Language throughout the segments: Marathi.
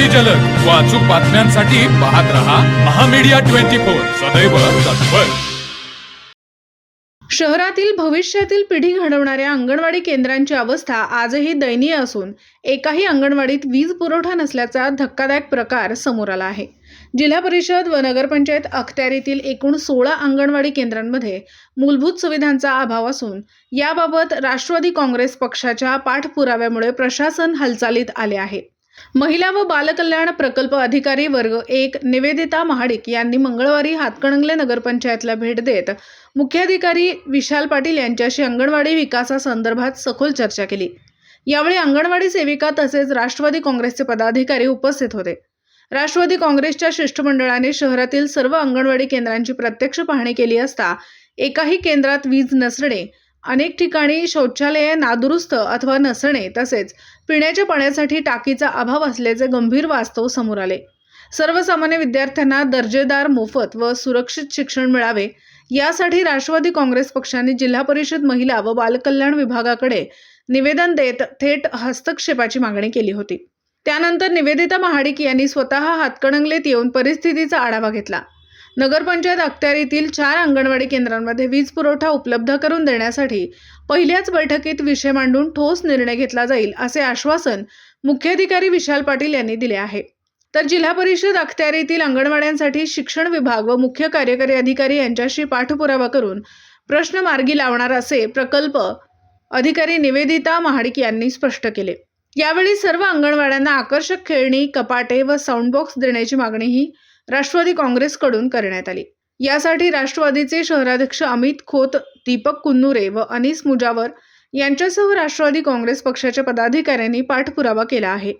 अगदी जलद. व अचूक बातम्यांसाठी पाहत रहा महामीडिया ट्वेंटी फोर. सदैव तत्पर. शहरातील भविष्यातील पिढी घडवणाऱ्या अंगणवाडी केंद्रांची अवस्था आजही दयनीय असून एकाही अंगणवाडीत वीज पुरवठा नसल्याचा धक्कादायक प्रकार समोर आला आहे. जिल्हा परिषद व नगरपंचायत अखत्यारीतील एकूण सोळा अंगणवाडी केंद्रांमध्ये मूलभूत सुविधांचा अभाव असून याबाबत राष्ट्रवादी काँग्रेस पक्षाच्या पाठपुराव्यामुळे प्रशासन हालचालीत आले आहे. महिला व बालकल्याण प्रकल्प अधिकारी वर्ग एक निवेदिता महाडिक यांनी मंगळवारी हातकणंगले नगरपंचायतला भेट देत मुख्याधिकारी विशाल पाटील यांच्याशी अंगणवाडी विकासासंदर्भात सखोल चर्चा केली. यावेळी अंगणवाडी सेविका तसेच राष्ट्रवादी काँग्रेसचे पदाधिकारी उपस्थित होते. राष्ट्रवादी काँग्रेसच्या शिष्टमंडळाने शहरातील सर्व अंगणवाडी केंद्रांची प्रत्यक्ष पाहणी केली असता एकाही केंद्रात वीज नसणे अनेक ठिकाणी शौचालये नादुरुस्त अथवा नसणे तसेच पिण्याच्या पाण्यासाठी टाकीचा अभाव असल्याचे गंभीर वास्तव समोर आले. सर्वसामान्य विद्यार्थ्यांना दर्जेदार मोफत व सुरक्षित शिक्षण मिळावे यासाठी राष्ट्रवादी काँग्रेस पक्षाने जिल्हा परिषद महिला व बालकल्याण विभागाकडे निवेदन देत थेट हस्तक्षेपाची मागणी केली होती. त्यानंतर निवेदिता महाडिक यांनी स्वतः हातकणंगलेत येऊन परिस्थितीचा आढावा घेतला. नगरपंचायत अखत्यारीतील चार अंगणवाडी केंद्रांमध्ये वीज पुरवठा उपलब्ध करून देण्यासाठी पहिल्याच बैठकीत विषय मांडून ठोस निर्णय घेतला जाईल असे आश्वासन मुख्याधिकारी विशाल पाटील यांनी दिले आहे. तर जिल्हा परिषद अखत्यारीतील अंगणवाड्यांसाठी शिक्षण विभाग व मुख्य कार्यकारी अधिकारी यांच्याशी पाठपुरावा करून प्रश्न मार्गी लावणार असे प्रकल्प अधिकारी निवेदिता महाडिक यांनी स्पष्ट केले. यावेळी सर्व अंगणवाड्यांना आकर्षक खेळणी कपाटे व साऊंड बॉक्स देण्याची मागणीही राष्ट्रवादी काँग्रेसकडून करण्यात आली. यासाठी राष्ट्रवादीचे शहराध्यक्ष अमित खोत दीपक कुन्नुरे व अनिस मुजावर यांच्यासह राष्ट्रवादी काँग्रेस पक्षाच्या पदाधिकाऱ्यांनी पाठपुरावा केला आहे.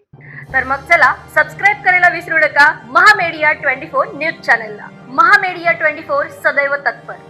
तर मग चला सबस्क्राईब करायला विसरू नका. महामेडिया ट्वेंटी फोर न्यूज चॅनलला महामेडिया ट्वेंटी फोर सदैव तत्पर.